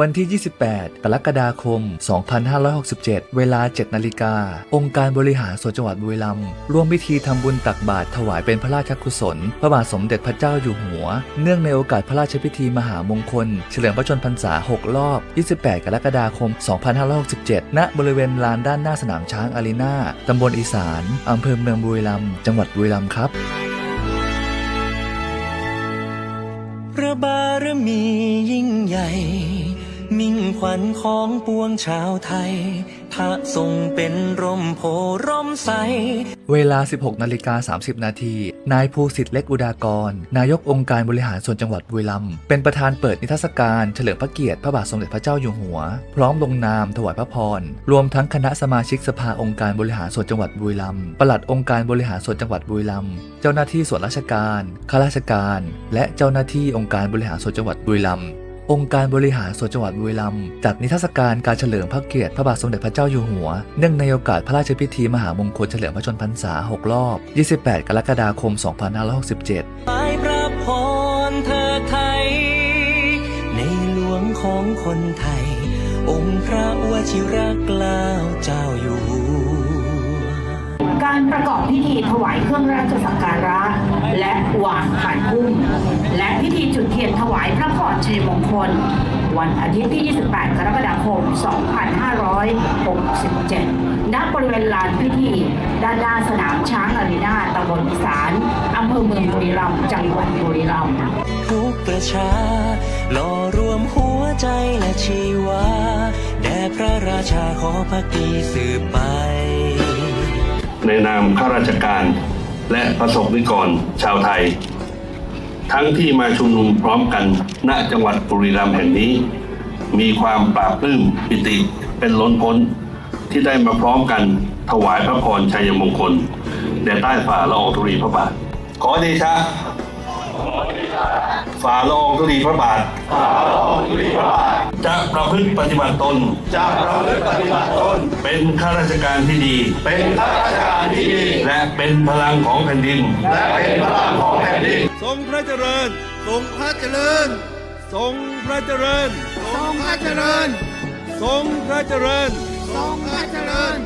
วันที่ 28 กรกฎาคม 2567 เวลา 7 นาฬิกา องค์การบริหารส่วนจังหวัดบุรีรัมย์ร่วมพิธีทำบุญตักบาตรถวายเป็นพระราชกุศล พระบาทสมเด็จพระเจ้าอยู่หัว เนื่องในโอกาสพระราชพิธีมหามงคล เฉลิมพระชนพรรษา 6 รอบ 28 กรกฎาคม 2567 ณ บริเวณลานด้านหน้าสนามช้างอารีนาตำบลอีสานอำเภอเมืองบุรีรัมย์ จังหวัดบุรีรัมย์ครับพระบารมียิ่งใหญ่ มิ่งขวัญของปวงชาวไทย พระทรงเป็นร่มโพร่มใส เวลา 16นาฬิกา30 นาที นายภูสิทธิ์เล็กอุดากร นายกองค์การบริหารส่วนจังหวัดบุรีรัมย์เป็นประธานเปิดนิทรรศการเฉลิมพระเกียรติพระบาทสมเด็จพระเจ้าอยู่หัว พร้อมลงนามถวายพระพร รวมทั้งคณะสมาชิกสภาองค์การบริหารส่วนจังหวัดบุรีรัมย์ปลัดองค์การบริหารส่วนจังหวัดบุรีรัมย์เจ้าหน้าที่ส่วนราชการข้าราชการ และเจ้าหน้าที่องค์การบริหารส่วนจังหวัดบุรีรัมย์ องค์การบริหารส่วนจังหวัดบุรีรัมย์จัดนิทรรศการการเฉลิมพระเกียรติพระบาทสมเด็จพระเจ้าอยู่หัว เนื่องในโอกาสพระราชพิธีมหามงคลเฉลิมพระชนมพรรษา 6 รอบ 28 กรกฎาคม 2567หลายพระพรเธอไทย ในหลวงของคนไทย องค์พระวชิรเกล้าเจ้าอยู่หัว การประกอบพิธีถวายเครื่องราชสักการะ และวางผ่านพุ่มและพิธีจุดเทียนถวายพระพรชัยมงคล วันอาทิตย์ที่ 28 กรกฎาคม 2567 ณ บริเวณลานพิธี ด้านหน้าสนามช้างอารีนาตำบลอีสาน อำเภอเมืองบุรีรัมย์ จังหวัดบุรีรัมย์ทุกประชาหล่อรวมหัวใจและชีวา แด่พระราชาขอพักดีสืบไป ในนามข้าราชการและประสบนิกรชาวไทย ทั้งที่มาชุมนุมพร้อมกันณจังหวัดบุรีรัมย์แห่งนี้ มีความปราบปลื้มปิติเป็นล้นพ้นที่ได้มาพร้อมกันถวายพระพรชัยมงคลแด่ใต้ฝ่าละอองธุรีพระบาทขอเดชะ ฝ่าละอองธุลีพระบาท จะประพฤติปฏิบัติตน จะประพฤติปฏิบัติตน เป็นข้าราชการที่ดี เป็นข้าราชการที่ดี และเป็นพลังของแผ่นดิน และเป็นพลังของแผ่นดิน ทรงพระเจริญ ทรงพระเจริญ ทรงพระเจริญ ทรงพระเจริญ ทรงพระเจริญ ทรงพระเจริญ